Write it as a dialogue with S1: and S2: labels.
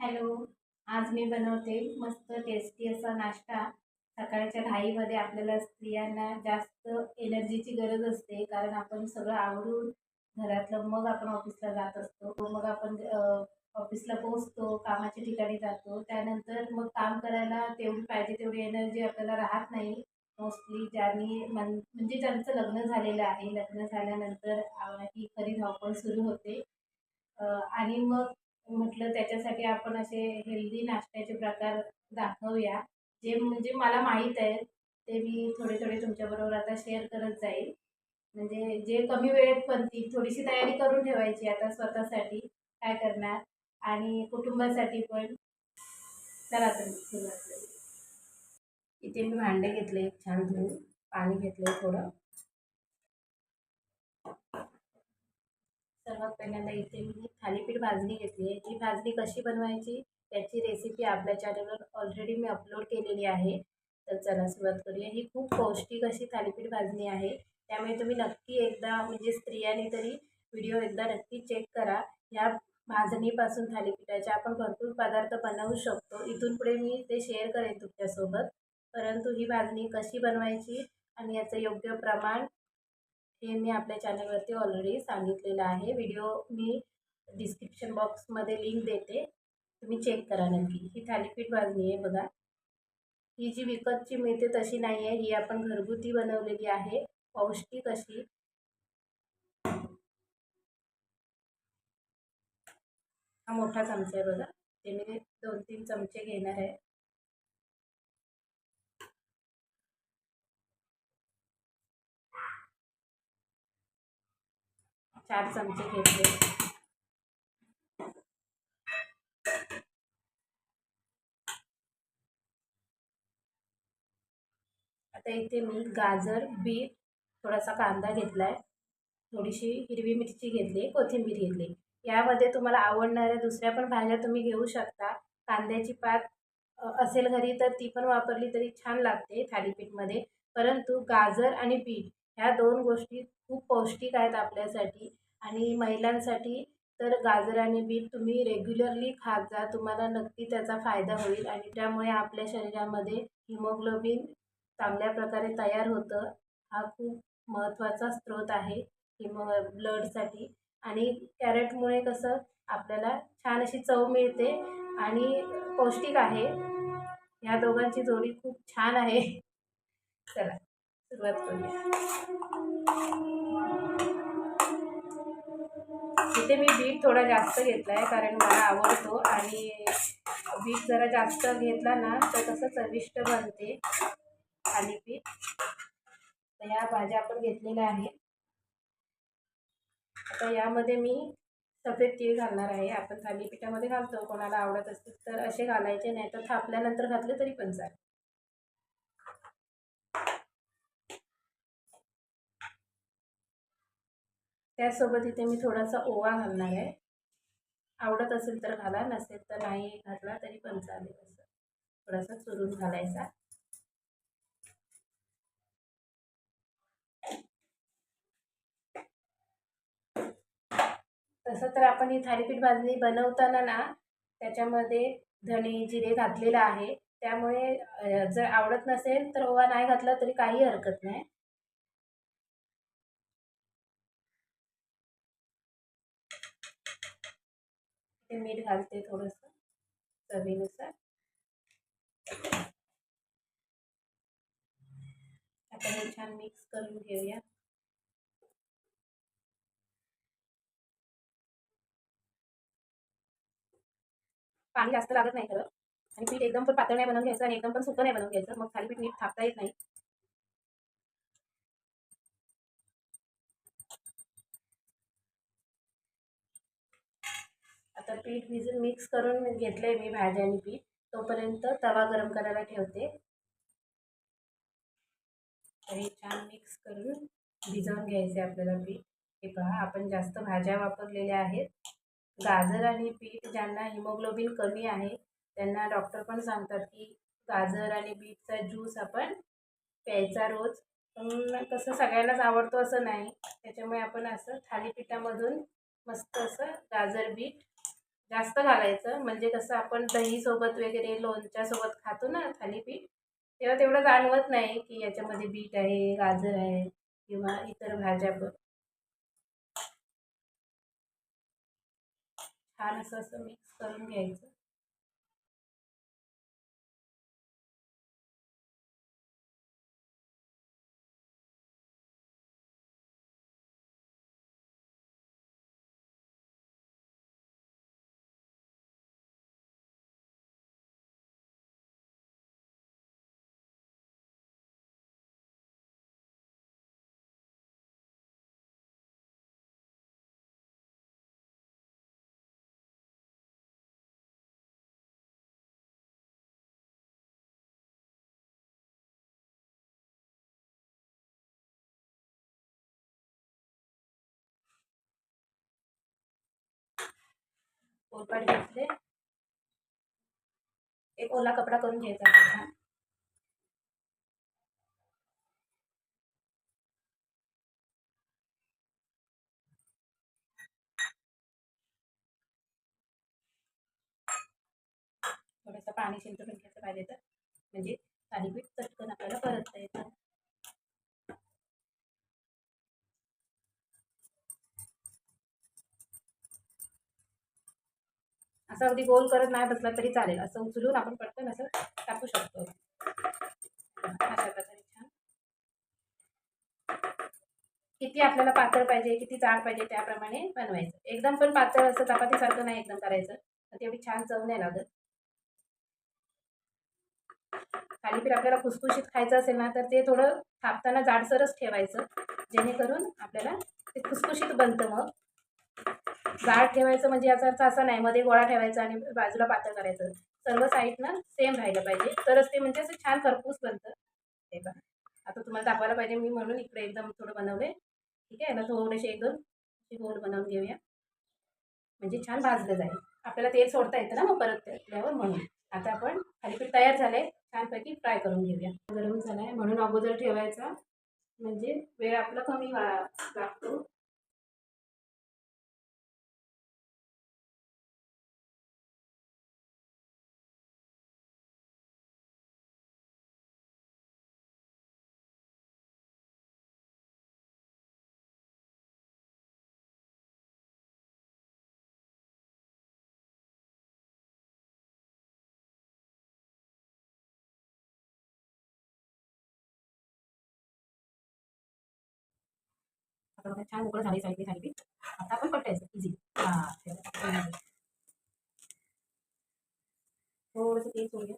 S1: Hello आज मी बनवते मस्त टेस्टी असा नाश्ता. सकाळच्या घाईमध्ये आपल्याला स्त्रियांना जास्त एनर्जीची गरज असते कारण आपण सगळं आवरून घरातलं मग आपण ऑफिसला जात असतो. मग आपण ऑफिसला पोचतो कामाच्या ठिकाणी जातो. त्यानंतर मग काम करायला तेवढी पाहिजे तेवढी एनर्जी आपल्याला राहत नाही. मोस्टली ज्यांनी मन म्हणजे ज्यांचं लग्न झालेलं आहे लग्न झाल्यानंतर ही खरी धावपळ सुरू होते. आणि मग म्हटलं त्याच्यासाठी आपण असे हेल्दी नाश्त्याचे प्रकार दाखवूया. जे म्हणजे मला माहीत आहेत ते मी थोडे थोडे तुमच्याबरोबर आता शेअर करत जाईल. म्हणजे जे कमी वेळेत पण ती थोडीशी तयारी करून ठेवायची आता स्वतःसाठी काय करणार आणि कुटुंबासाठी पण. चला तर सुरुवात करू इथे मी भांडे घेतले छान धुवून पाणी घेतलं थोडं. सर्वात पहिल्यांदा इथे मी थालीपीठ भाजणी घेतली आहे ही भाजणी कशी बनवायची त्याची रेसिपी आपल्या चॅनलवर ऑलरेडी मी अपलोड केलेली आहे. तर चला सुरुवात करूया. ही खूप पौष्टिक अशी थालीपीठ भाजणी आहे. त्यामुळे तुम्ही नक्की एकदा म्हणजे स्त्रियांनी तरी व्हिडिओ एकदा नक्की चेक करा. या भाजणीपासून थालीपीठाचे आपण भरपूर पदार्थ बनवू शकतो. इथून पुढे मी ते शेअर करेन तुमच्यासोबत. परंतु ही भाजणी कशी बनवायची आणि याचं योग्य प्रमाण हे मी आपल्या चॅनलवरती ऑलरेडी सांगितलेलं आहे. व्हिडिओ मी डिस्क्रिप्शन बॉक्समध्ये लिंक देते. तुम्ही चेक करा नक्की. ही थालीपीठ भाजणी आहे बघा. ही जी विकतची मिळते तशी नाही आहे. ही आपण घरगुती बनवलेली आहे. पौष्टिक अशी. हा मोठा चमचा आहे बघा. ते मी दोन तीन चमचे घेणार आहे. चार चमचे घेतले. आता इथे मी गाजर बीट थोडासा कांदा घेतला आहे थोडीशी हिरवी मिरची घेतली कोथिंबीर घेतली. यामध्ये तुम्हाला आवडणाऱ्या दुसऱ्या पण भाज्या तुम्ही घेऊ शकता. कांद्याची पात असेल घरी तर ती पण वापरली तरी छान लागते थालीपीठमध्ये. परंतु गाजर आणि बीट ह्या दोन गोष्टी खूप पौष्टिक आहेत आपल्यासाठी. आणि महिलांसाठी तर गाजर आणि बीट तुम्ही रेग्युलरली खात जा. तुम्हाला नक्की त्याचा फायदा होईल आणि त्यामुळे आपल्या शरीरामध्ये हिमोग्लोबिन चांगल्या प्रकारे तयार होतं. हा खूप महत्त्वाचा स्रोत आहे हिमो ब्लडसाठी आणि कॅरेटमुळे कसं आपल्याला छान अशी चव मिळते आणि पौष्टिक आहे. ह्या दोघांची जोडी खूप छान आहे. चला सुरुवात करूया. इथे मी बीट थोडा जास्त घेतला आहे कारण मला आवडतो. आणि बीट जरा जास्त घेतला ना तर कसं चविष्ट बनते. थालीपीठ तर ह्या भाज्या आपण घेतलेल्या आहेत. आता यामध्ये मी सफेद तीळ घालणार आहे. आपण थालीपीठामध्ये घालतो. कोणाला आवडत असतील तर असे घालायचे नाही तर थापल्यानंतर घातले तरी पण चालेल. त्यासोबत इथे मी थोडासा ओवा घालणार आहे. आवडत असेल तर घाला नसेल तर नाही घातला तरी पण चालेल असं. थोडासा चुरून घालायचा. तसं तर आपण ही थालीपीठ भाजणी बनवताना ना त्याच्यामध्ये धणे जिरे घातलेलं आहे. त्यामुळे जर आवडत नसेल तर ओवा नाही घातला तरी काही हरकत नाही. ते मीठ घालते थोडंसं चवीनुसार. आता हे छान मिक्स करून घेऊया. पाणी जास्त लागत नाही खरं. आणि पीठ एकदम पण पातळ नाही बनवून घ्यायचं आणि एकदम पण सुकं नाही बनवून घ्यायचं. मग थालीपीठ नीट थापता येत नाही. आता पीठ भिजून मिक्स करून घेतलं आहे मी भाज्या आणि पीठ. तोपर्यंत तवा गरम करायला ठेवते. हे छान मिक्स करून भिजवून घ्यायचे आपल्याला पीठ. हे पहा आपण जास्त भाज्या वापरलेल्या आहेत. गाजर आणि पीठ ज्यांना हिमोग्लोबिन कमी आहे त्यांना डॉक्टर पण सांगतात की गाजर आणि बीटचा ज्यूस आपण प्यायचा रोज. पण कसं सगळ्यांनाच आवडतो असं नाही. त्याच्यामुळे आपण असं थालीपीठामधून मस्त असं गाजर बीट जास्त घालायचं. म्हणजे कसं आपण दहीसोबत वगैरे लोणच्यासोबत खातो ना थालीपीठ तेव्हा तेवढं जाणवत नाही की याच्यामध्ये बीट आहे गाजर आहे किंवा इतर भाज्या पण. छान असं असं मिक्स करून घ्यायचं. पोळपाट घेतले. एक ओला कपडा करून घ्यायचा त्याचा. थोडंसं पाणी शिंतून घ्यायचं पाहिजे तर. म्हणजे थालीपीठ चटकन आपल्याला परतता येतं असं अगदी गोल करत नाही बसला तरी चालेल. असं उचलून आपण पटकन असं टाकू शकतो. अशा प्रकारे छान. किती आपल्याला पातळ पाहिजे किती जाड पाहिजे त्याप्रमाणे बनवायचं. एकदम पण पातळ असं चपातीसारखं नाही एकदम करायचं. तेवढी छान चव नाही लागत. थालीपीठ आपल्याला खुसखुशीत खायचं असेल ना तर ते थोडं थापताना जाडसरच ठेवायचं. जेणेकरून आपल्याला ते खुसखुशीत बनतं मग. गाळ ठेवायचं म्हणजे याचा अर्थ असा नाही मध्ये गोळा ठेवायचा आणि बाजूला पातळ करायचं. सर्व साईडनं सेम राहिलं पाहिजे. तरच ते म्हणजे असं छान खरपूस बनतं. ते बघा आता तुम्हाला दाखवायला पाहिजे मी म्हणून इकडे एकदम थोडं बनवले. ठीक आहे ना थोडेसे एक दोन गोल बनवून घेऊया. म्हणजे छान भाजलं जाईल. आपल्याला तेल सोडता येतं ना मग परत त्यावर म्हणून. आता आपण थालीपीठ तयार झाले छानपैकी फ्राय करून घेऊया. गरम झाला आहे म्हणून अगोदर ठेवायचा. म्हणजे वेळ आपला कमी लागतो. आता बघा छान मोकळं झाली साईडने थालीपीठ आता आपण पट्टायचं इझी हा थोडंसं हो, तेल सोडूया